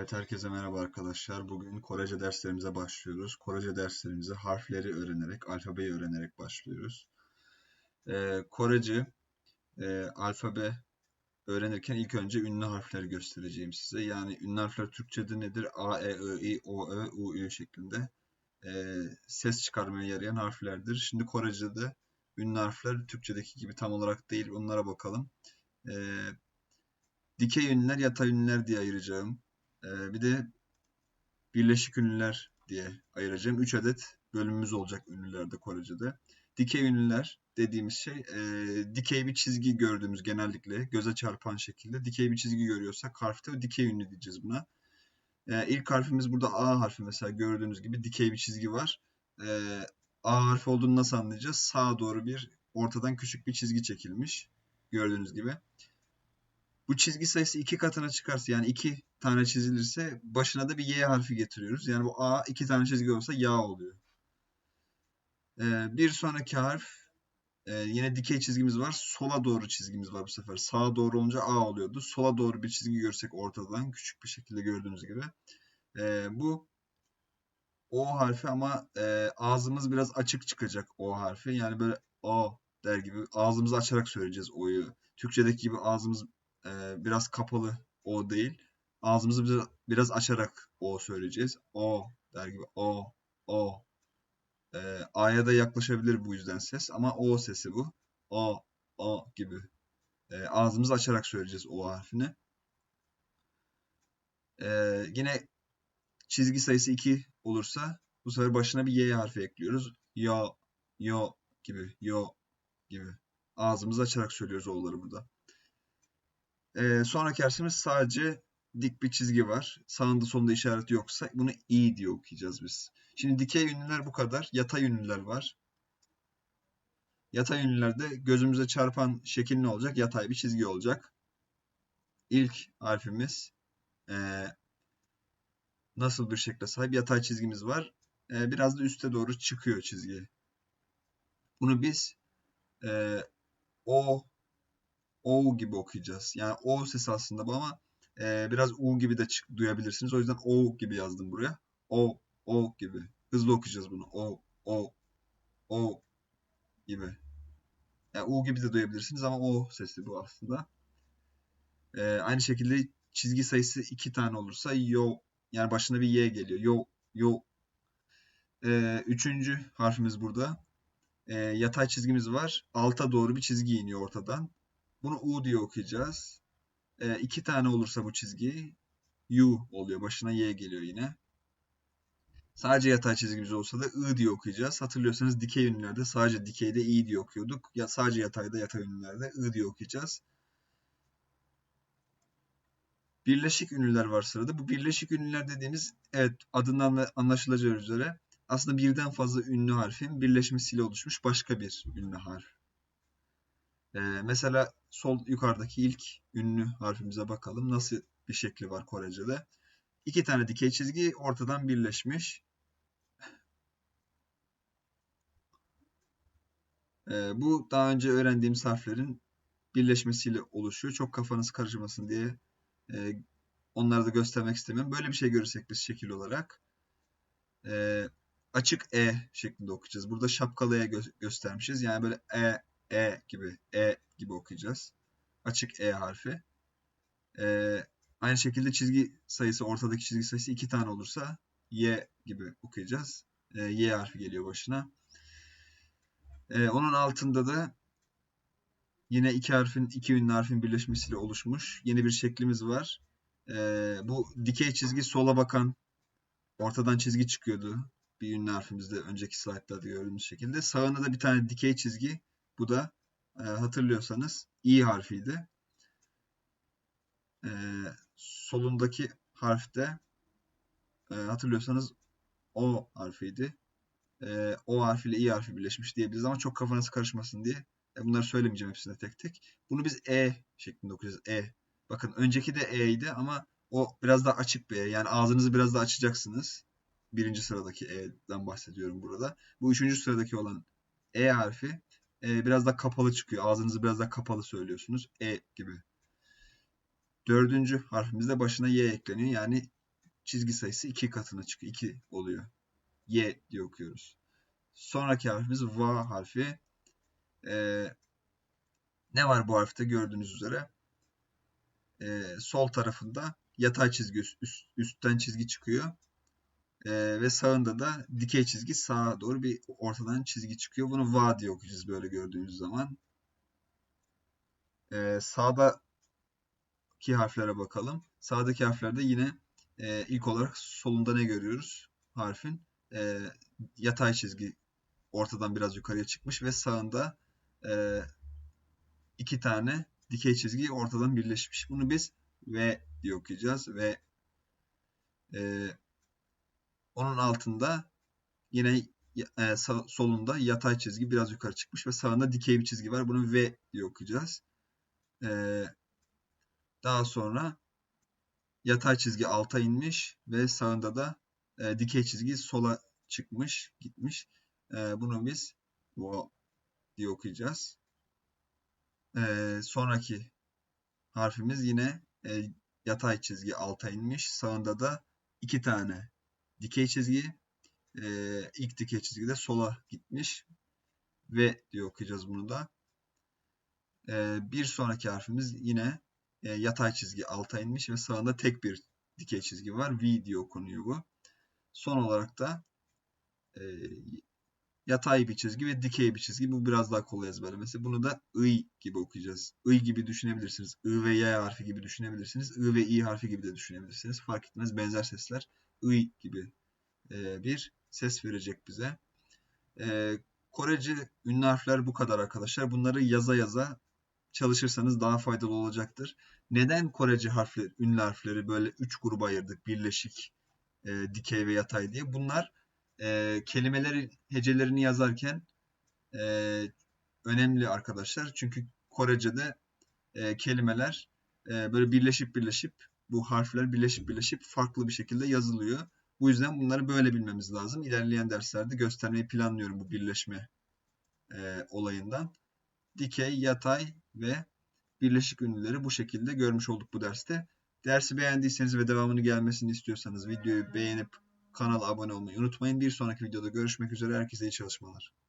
Evet, herkese merhaba arkadaşlar. Bugün Korece derslerimize başlıyoruz. Korece derslerimize harfleri öğrenerek, alfabeyi öğrenerek başlıyoruz. Ee, Korece e, alfabe öğrenirken ilk önce ünlü harfleri göstereceğim size. Yani ünlü harfler Türkçe'de nedir? A, E, I, I, O, Ö, U, Ü şeklinde e, ses çıkarmaya yarayan harflerdir. Şimdi Korece'de ünlü harfler Türkçedeki gibi tam olarak değil. Onlara bakalım. E, dikey ünlüler, yatay ünlüler diye ayıracağım. Ee, bir de birleşik ünlüler diye ayıracağım. 3 adet bölümümüz olacak ünlülerde Korece'de. Dikey ünlüler dediğimiz şey e, dikey bir çizgi gördüğümüz genellikle göze çarpan şekilde dikey bir çizgi görüyorsak harfte dikey ünlü diyeceğiz buna. E, ilk harfimiz burada A harfi mesela gördüğünüz gibi dikey bir çizgi var. E, A harfi olduğunu nasıl anlayacağız? Sağa doğru bir ortadan küçük bir çizgi çekilmiş gördüğünüz gibi. Bu çizgi sayısı iki katına çıkarsa yani iki tane çizilirse başına da bir Y harfi getiriyoruz. Yani bu A iki tane çizgi olsa ya oluyor. Ee, bir sonraki harf e, yine dikey çizgimiz var. Sola doğru çizgimiz var bu sefer. Sağa doğru olunca A oluyordu. Sola doğru bir çizgi görsek ortadan küçük bir şekilde gördüğünüz gibi. E, bu O harfi ama e, ağzımız biraz açık çıkacak O harfi. Yani böyle O der gibi ağzımızı açarak söyleyeceğiz O'yu. Türkçedeki gibi ağzımız e, biraz kapalı O değil. Ağzımızı biraz, biraz açarak O söyleyeceğiz. O der gibi O, O. E, A'ya da yaklaşabilir bu yüzden ses ama O sesi bu. O, O gibi. E, ağzımızı açarak söyleyeceğiz O harfini. E, yine çizgi sayısı 2 olursa bu sefer başına bir Y harfi ekliyoruz. Yo, yo gibi, yo gibi. Ağzımızı açarak söylüyoruz O'ları burada. Ee, sonraki harfimiz sadece dik bir çizgi var. Sağında solunda işareti yoksa bunu i diye okuyacağız biz. Şimdi dikey ünlüler bu kadar. Yatay ünlüler var. Yatay ünlülerde gözümüze çarpan şekil ne olacak? Yatay bir çizgi olacak. İlk harfimiz e, nasıl bir şekle sahip? Yatay çizgimiz var. E, biraz da üste doğru çıkıyor çizgi. Bunu biz e, O O gibi okuyacağız. Yani O sesi aslında bu ama e, biraz U gibi de duyabilirsiniz. O yüzden O gibi yazdım buraya. O, O gibi. Hızlı okuyacağız bunu. O, O, O gibi. Yani U gibi de duyabilirsiniz ama O sesi bu aslında. E, aynı şekilde çizgi sayısı iki tane olursa yo yani başına bir Y geliyor. Yo, yo. E, üçüncü harfimiz burada. E, yatay çizgimiz var. Alta doğru bir çizgi iniyor ortadan. Bunu U diye okuyacağız. E, iki tane olursa bu çizgi U oluyor. Başına Y geliyor yine. Sadece yatay çizgimiz olsa da I diye okuyacağız. Hatırlıyorsanız dikey ünlülerde sadece dikeyde I diye okuyorduk. Ya sadece yatayda yatay ünlülerde I diye okuyacağız. Birleşik ünlüler var sırada. Bu birleşik ünlüler dediğimiz evet adından anlaşılacağı üzere aslında birden fazla ünlü harfin birleşmesiyle oluşmuş başka bir ünlü harf. Ee, mesela sol yukarıdaki ilk ünlü harfimize bakalım. Nasıl bir şekli var Korece'de. İki tane dikey çizgi ortadan birleşmiş. Ee, bu daha önce öğrendiğimiz harflerin birleşmesiyle oluşuyor. Çok kafanız karışmasın diye e, onları da göstermek istemiyorum. Böyle bir şey görürsek biz şekil olarak e, açık E şeklinde okuyacağız. Burada şapkalı E gö göstermişiz. Yani böyle E, E gibi, E gibi okuyacağız. Açık E harfi. E, aynı şekilde çizgi sayısı, ortadaki çizgi sayısı iki tane olursa Y gibi okuyacağız. E, y harfi geliyor başına. E, onun altında da yine iki harfin, iki ünlü harfin birleşmesiyle oluşmuş yeni bir şeklimiz var. E, bu dikey çizgi sola bakan ortadan çizgi çıkıyordu. Bir ünlü harfimizde önceki slaytlarda gördüğümüz şekilde. Sağında da bir tane dikey çizgi. Bu da e, hatırlıyorsanız i harfiydi. E, solundaki harfte e, hatırlıyorsanız o harfiydi. E, o harfiyle i harfi birleşmiş diyebiliriz ama çok kafanız karışmasın diye e, bunları söylemeyeceğim hepsine tek tek. Bunu biz e şeklinde okuyacağız. E. Bakın önceki de e'ydi ama o biraz daha açık bir e. Yani ağzınızı biraz daha açacaksınız. Birinci sıradaki e'den bahsediyorum burada. Bu üçüncü sıradaki olan e harfi e, biraz daha kapalı çıkıyor. Ağzınızı biraz daha kapalı söylüyorsunuz. E gibi. Dördüncü harfimizde başına y ekleniyor. Yani çizgi sayısı iki katına çıkıyor. 2 oluyor. Y diye okuyoruz. Sonraki harfimiz V harfi. Ee, ne var bu harfte gördüğünüz üzere? Ee, sol tarafında yatay çizgi üst, üstten çizgi çıkıyor. Ee, ve sağında da dikey çizgi sağa doğru bir ortadan çizgi çıkıyor. Bunu va diye okuyacağız böyle gördüğünüz zaman. Ee, sağdaki harflere bakalım. Sağdaki harflerde yine e, ilk olarak solunda ne görüyoruz? Harfin e, yatay çizgi ortadan biraz yukarıya çıkmış ve sağında e, iki tane dikey çizgi ortadan birleşmiş. Bunu biz V diye okuyacağız ve e, onun altında yine e, sağ, solunda yatay çizgi biraz yukarı çıkmış ve sağında dikey bir çizgi var. Bunu V diye okuyacağız. E, daha sonra yatay çizgi alta inmiş ve sağında da e, dikey çizgi sola çıkmış, gitmiş. E, bunu biz bu diye okuyacağız. E, sonraki harfimiz yine e, yatay çizgi alta inmiş. Sağında da iki tane dikey çizgi. E, ilk dikey çizgi de sola gitmiş. Ve diye okuyacağız bunu da. E, bir sonraki harfimiz yine e, yatay çizgi alta inmiş ve sağında tek bir dikey çizgi var. V diye okunuyor bu. Son olarak da e, yatay bir çizgi ve dikey bir çizgi. Bu biraz daha kolay ezberlemesi. Bunu da I gibi okuyacağız. I gibi düşünebilirsiniz. I ve Y harfi gibi düşünebilirsiniz. I ve I harfi gibi de düşünebilirsiniz. Fark etmez. Benzer sesler I gibi e, bir ses verecek bize. E, Korece ünlü harfler bu kadar arkadaşlar. Bunları yaza yaza çalışırsanız daha faydalı olacaktır. Neden Korece harfleri, ünlü harfleri böyle üç gruba ayırdık? Birleşik, e, dikey ve yatay diye. Bunlar e, kelimeleri hecelerini yazarken e, önemli arkadaşlar. Çünkü Korece'de e, kelimeler e, böyle birleşip birleşip bu harfler birleşip birleşip farklı bir şekilde yazılıyor. Bu yüzden bunları böyle bilmemiz lazım. İlerleyen derslerde göstermeyi planlıyorum bu birleşme e, olayından. Dikey, yatay ve birleşik ünlüleri bu şekilde görmüş olduk bu derste. Dersi beğendiyseniz ve devamını gelmesini istiyorsanız videoyu beğenip kanala abone olmayı unutmayın. Bir sonraki videoda görüşmek üzere. Herkese iyi çalışmalar.